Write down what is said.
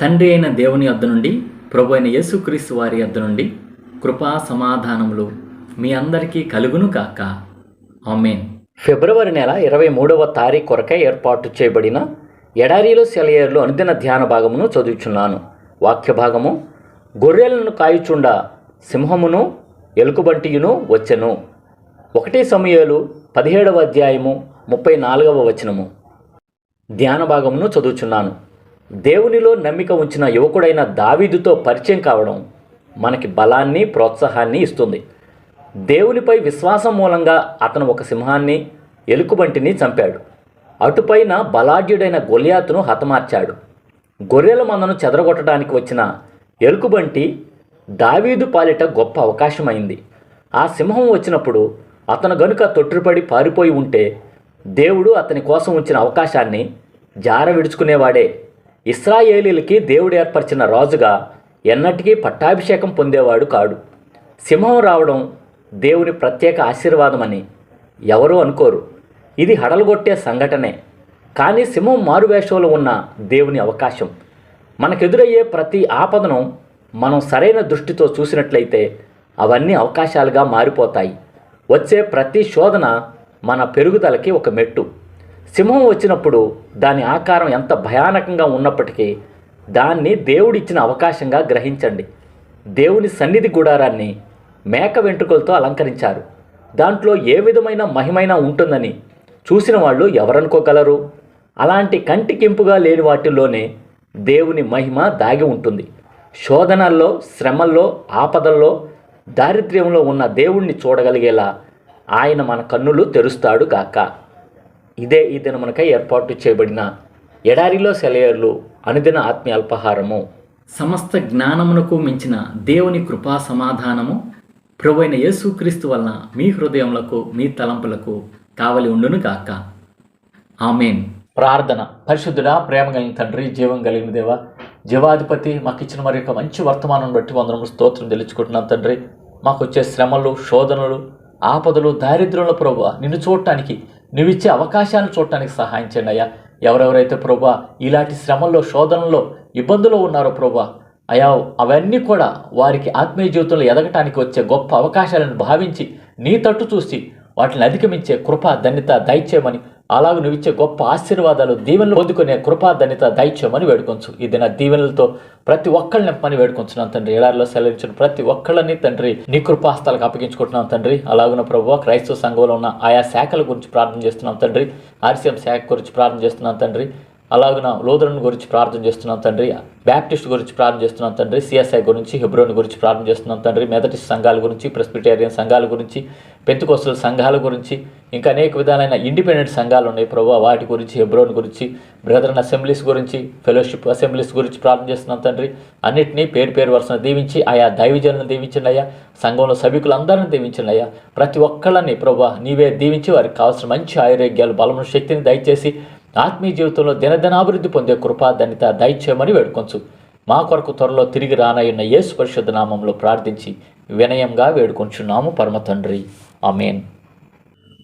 తండ్రి అయిన దేవుని వద్ద నుండి ప్రభు అయిన యేసుక్రీస్తు వారి వద్ద నుండి కృపా సమాధానములు మీ అందరికీ కలుగును కాక ఆమెన్. ఫిబ్రవరి నెల ఇరవై మూడవ తారీఖు కొరకై ఏర్పాటు చేయబడిన ఎడారిలో సెలయేరులో అనుదిన ధ్యాన భాగమును చదువుచున్నాను. వాక్య భాగము గొర్రెలను కాయుచుండ సింహమును ఎలుకబంటియును వచ్చెను. ఒకటే సమయాలు పదిహేడవ అధ్యాయము ముప్పై నాలుగవ వచనము. ధ్యాన భాగమును చదువుచున్నాను. దేవునిలో నమ్మిక ఉంచిన యువకుడైన దావీదుతో పరిచయం కావడం మనకి బలాన్ని ప్రోత్సాహాన్ని ఇస్తుంది. దేవునిపై విశ్వాసం మూలంగా అతను ఒక సింహాన్ని ఎలుకబంటిని చంపాడు. అటుపైన బలాఢ్యుడైన గొలియాతును హతమార్చాడు. గొర్రెల మందను చెదరగొట్టడానికి వచ్చిన ఎలుకబంటి దావీదు పాలిట గొప్ప అవకాశమైంది. ఆ సింహం వచ్చినప్పుడు అతను గనుక తొట్టిపడి పారిపోయి ఉంటే దేవుడు అతని కోసం ఉంచిన అవకాశాన్ని జార విడుచుకునేవాడే ఇస్రాయేలీలకి దేవుడు ఏర్పరిచిన రాజుగా ఎన్నటికీ పట్టాభిషేకం పొందేవాడు కాడు. సింహం రావడం దేవుని ప్రత్యేక ఆశీర్వాదమని ఎవరూ అనుకోరు. ఇది హడలుగొట్టే సంఘటనే. కానీ సింహం మారువేషంలో ఉన్న దేవుని అవకాశం. మనకెదురయ్యే ప్రతి ఆపదను మనం సరైన దృష్టితో చూసినట్లయితే అవన్నీ అవకాశాలుగా మారిపోతాయి. వచ్చే ప్రతి శోధన మన పెరుగుదలకి ఒక మెట్టు. సింహం వచ్చినప్పుడు దాని ఆకారం ఎంత భయానకంగా ఉన్నప్పటికీ దాన్ని దేవుడిచ్చిన అవకాశంగా గ్రహించండి. దేవుని సన్నిధి గుడారాన్ని మేక వెంట్రుకలతో అలంకరించారు. దాంట్లో ఏ విధమైన మహిమైనా ఉంటుందని చూసిన వాళ్ళు ఎవరనుకోగలరు? అలాంటి కంటికింపుగా లేని వాటిల్లోనే దేవుని మహిమ దాగి ఉంటుంది. శోధనల్లో శ్రమల్లో ఆపదల్లో దారిద్ర్యంలో ఉన్న దేవుణ్ణి చూడగలిగేలా ఆయన మన కన్నులు తెరుస్తాడు గాక. ఇదే ఈ దినమునకై ఏర్పాటు చేయబడిన ఎడారిలో సెలయర్లు అనుదిన ఆత్మీయ అల్పహారము సమస్త జ్ఞానమునకు మించిన దేవుని కృపా సమాధానము. ప్రభువైన యేసుక్రీస్తు వలన మీ హృదయములకు మీ తలంపులకు కావలి ఉండును గాక. ఆమెన్. ప్రార్థన. పరిశుద్ధుడా ప్రేమ కలిగిన తండ్రి జీవం కలిగిన దేవ జీవాధిపతి మాకు ఇచ్చిన మరి యొక్క మంచి వర్తమానం బట్టి వందరము స్తోత్రం తెలుసుకుంటున్నాం తండ్రి. మాకు వచ్చే శ్రమలు శోధనలు ఆపదలు దారిద్ర్యంలో ప్రభు నిన్ను చూడటానికి నువ్విచ్చే అవకాశాలను చూడటానికి సహాయం చేయండి అయ్యా. ఎవరెవరైతే ప్రభా ఇలాంటి శ్రమల్లో శోధనలో ఇబ్బందులో ఉన్నారో ప్రభా అయా అవన్నీ కూడా వారికి ఆత్మీయ జీవితంలో ఎదగటానికి వచ్చే గొప్ప అవకాశాలను భావించి నీ తట్టు చూసి వాటిని అధిగమించే కృప ధన్యత దయచేయమని అలాగ నువ్వు ఇచ్చే గొప్ప ఆశీర్వాదాలు దీవెనలు పొందుకునే కృపాధన్యత దయచేయమని వేడుకొంచు. ఇది నా దీవెనలతో ప్రతి ఒక్కళ్ళని నింపమని వేడుకొంచున్నాను తండ్రి. ఎడారిలో సెలవించిన ప్రతి ఒక్కళ్ళని తండ్రి నీ కృపాస్తాలకు అప్పగించుకుంటున్నాం తండ్రి. అలాగున ప్రభు క్రైస్తవ సంఘంలో ఉన్న ఆయా శాఖల గురించి ప్రార్థన చేస్తున్నాం తండ్రి. ఆర్సీఎం శాఖ గురించి ప్రార్థన చేస్తున్నాం తండ్రి. అలాగున లోదరన్ గురించి ప్రార్థన చేస్తున్నాం తండ్రి. బ్యాప్టిస్ట్ గురించి ప్రార్థన చేస్తున్నాం తండ్రి. సిఎస్ఐ గురించి హెబ్రోన్ గురించి ప్రార్థన చేస్తున్నాం తండ్రి. మెదటిస్ట్ సంఘాల గురించి ప్రెస్బిటేరియన్ సంఘాల గురించి పెంతుకోస్తుల సంఘాల గురించి ఇంకా అనేక విధాలైన ఇండిపెండెంట్ సంఘాలు ఉన్నాయి. ప్రభు వాటి గురించి హెబ్రోన్ గురించి బ్రదర్న్ అసెంబ్లీస్ గురించి ఫెలోషిప్ అసెంబ్లీస్ గురించి ప్రార్థన చేస్తున్నాం తండ్రి. అన్నింటినీ పేరు పేరు వరుసను దీవించి ఆయా దైవజనులను దీవించండి అయ్యా. సంఘంలో సభికులందరిని దీవించండి అయ్యా. ప్రతి ఒక్కళ్ళని ప్రభు నీవే దీవించి వారికి కావాల్సిన మంచి ఆరోగ్యాలు బలమైన శక్తిని దయచేసి ఆత్మీయ జీవితంలో దినదినాభివృద్ధి పొందే కృపా ధన్యత దయచేయమని వేడుకొంచు. మా కొరకు త్వరలో తిరిగి రానయ్యున్న యేసు పరిశుద్ధ నామంలో ప్రార్థించి వినయంగా వేడుకొంచున్నాము పరమ తండ్రి. ఆమెన్.